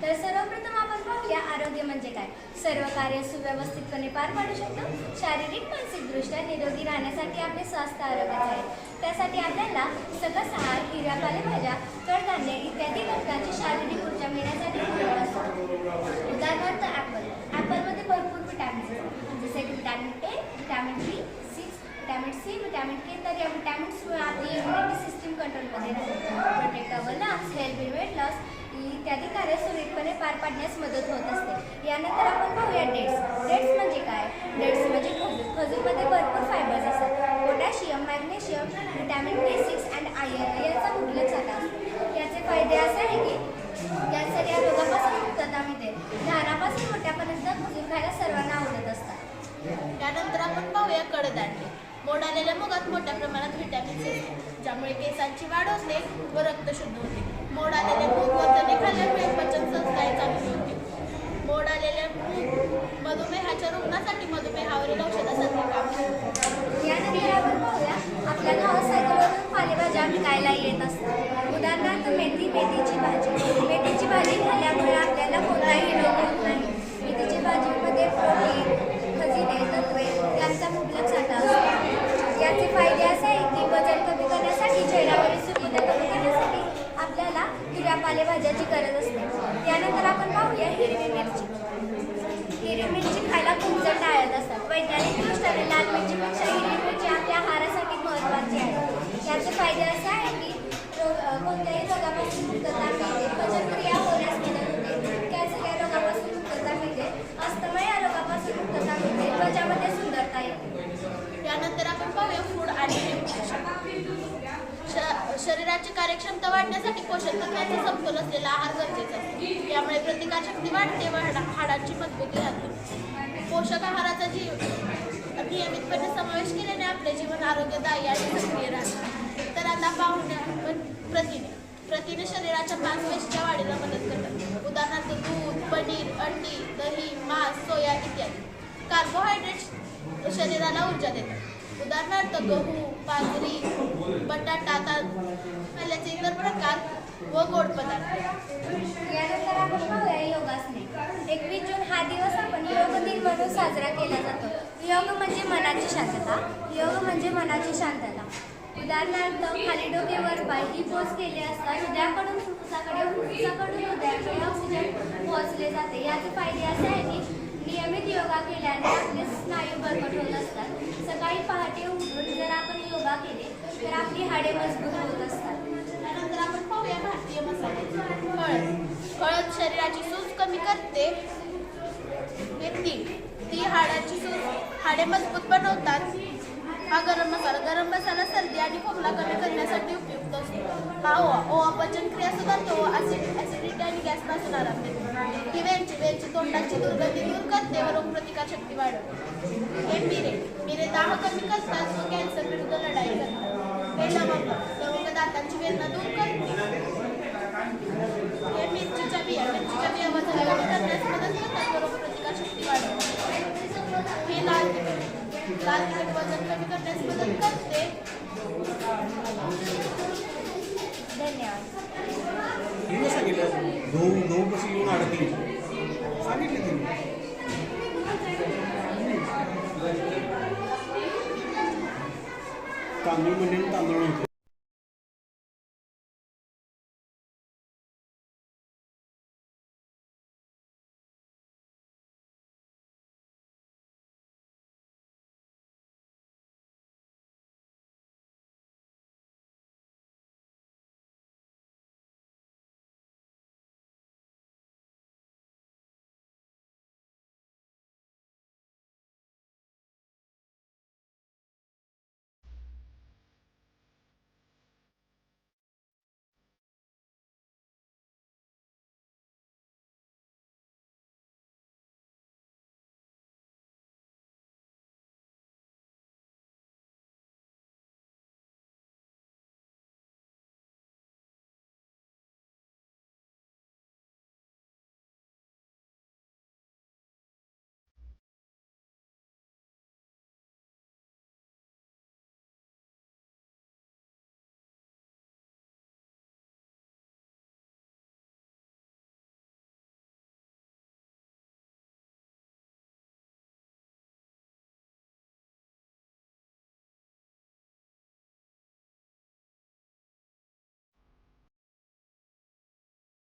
तर सर्वप्रथम आपण पाहूया आरोग्य म्हणजे काय. सर्व कार्य सुव्यवस्थितपणे पार पाडू शकतो. शारीरिक मानसिकदृष्ट्या निरोगी राहण्यासाठी आपले स्वास्थ्य आरोग्याचे आहे. त्यासाठी आपल्याला सकस आहार हिरव्या पालेभाज्या कडधान्य इत्यादी घटकांची शारीरिक ऊर्जा मिळण्यासाठी उदाहरणार्थ ॲपल ॲपलमध्ये भरपूर विटॅमिन्स असतात जसे की vitamin A vitamin B six vitamin C K तर या विटॅमिन्समुळे आपली इम्युनिटी सिस्टीम कंट्रोलमध्ये राहते protect our lungs weight loss इत्यादी कार्य सुरळीतपणे पार पाडण्यास मदत होत असते. यानंतर आपण पाहूया डेट्स डेट्स म्हणजे काय? डेट्स म्हणजे खजूर खजूरमध्ये भरपूर फायबर्स असतात. Potassium magnesium vitamin B six and iron याचा मुबलक साठा असतो. याचे फायदे असे आहे की कॅन्सर या रोगापासून मुक्तता मिळते. लहानापासून मोठ्यापर्यंत खजूर खायला सर्वांना आवडत असतात. त्यानंतर आपण पाहूया कडधान्य. मोड आलेल्या मुगात मोठ्या प्रमाणात व्हिटॅमिन्स असते ज्यामुळे केसांची वाढ होते व रक्त शुद्ध होते. मोड आलेले मूग वजने खाल्ल्यामुळे पचन संस्थाही चांगली होते. मोड आलेले मूग मधुमेहाच्या रुग्णासाठी मधुमेहावरील औषधासाठी काम करते यानंतर आपण पाहूया आपल्या गावात सायकलवरून पालेभाज्या विकायला येत असतात. उदाहरणार्थ मेथी मेथीची भाजी. मेथीची भाजी खाल्ल्यामुळे आपल्याला कोणताही रोग होत नाही. मेथीची भाजीमध्ये प्रोटीन खजिने तत्वे यांचा मुबलक साठा असतो याचे फायदे असे आहे की वजन कमी करण्यासाठी चेहऱ्यावरील सुरकुत्या कमी करण्यासाठी आपल्याला हिरव्या पालेभाज्याची गरज असते त्यानंतर आपण पाहूया हिरवी मिरची हिरवी मिरची खायला खूप जण टाळत असतात वैज्ञानिक दृष्ट्याने लाल मिरचीपेक्षा हिरवी मिरची आपल्या आहारासाठी महत्त्वाची आहे याचे फायदे असे आहे की रोग कोणत्याही रोगापासून मुक्तता मिळते पचनक्रिया होण्यास मदत होते. कॅन्सर या रोगापासून मुक्तता मिळते अस्थमा या रोगापासून मुक्तता मिळते त्वचामध्ये सुंदरता येते. यानंतर आपण पाहूया फूड आणि श- शरीराची कार्यक्षमता वाढण्यासाठी पोषक तत्वांचा समतोल असलेला आहार गरजेचा असतो. यामुळे प्रतिकारशक्ती वाढते व हाडा- हाडांची मजबूती राहते. पोषक आहाराचा जी नियमितपणे समावेश केल्याने आपले जीवन आरोग्यदायी आणि सक्रिय राहते. शरीराला आता प्रथिने प्रथिने शरीराच्या मांसपेशीच्या वाढीला मदत करतात. उदाहरणार्थ दूध पनीर अंडी दही मांस सोया इत्यादी. कार्बोहायड्रेट्स शरीराला ऊर्जा देतात. उदाहरणार्थ गहू बाजरी बटाटा तांदळाचे इतर प्रकार व गोड पदार्थ. यानंतर आपण पाहूया योगासने. एकवीस जून हा दिवस आपण योग दिन म्हणून साजरा केला जातो. योग म्हणजे मनाची शांतता. योग म्हणजे मनाची शांतता. उदाहरणार्थ खाली डोकेवर बायकी पाय ही पोच केली असता हृदयाकडून फुफ्फुसाकडे फुफ्फुसाकडून हृदयाकडे ऑक्सिजन पोहोचले जाते. याचे फायदे असे आहे की नियमित योगा केल्याने आपले स्नायू बळकट होत असतात. सकाळी पहाटे उठून जर आपण योगा केले तर आपली हाडे मजबूत होत असतात. त्यानंतर आपण पाहूया भारतीय मसाले. हळद हळद शरीराची सूज कमी करते. हे ती हाडाची सूज हाडे मजबूत बनवतात. हा गरम मसाला गरम मसाला सर्दी आणि खोकला कमी करण्यासाठी उपयुक्त असतो. हा ओवा ओवा पचन क्रिया सुधारतो ऍसिड ऍसिडिटी आणि गॅसपासून आराम देतो ही वेलची वेलची तोंडाची दुर्गंधी दूर करते व रोगप्रतिकार शक्ती वाढवते. हे मिरे मिरे दाह कमी करतात व कॅन्सर विरुद्ध लढाई करतात. हे लवंग लवंग दातांची वेदना दूर करते हे मिरचीच्या बिया मिरचीच्या बिया वजन कमी करण्यास मदत करतात व रोगप्रतिकार शक्ती वाढवते हे लाल तिखट वजन कमी करण्यास मदत करते धन्यवाद सांगितलं गहू गहू कशी येऊन अडकली सांगितले तांदूळ म्हणजे तांदूळ नव्हते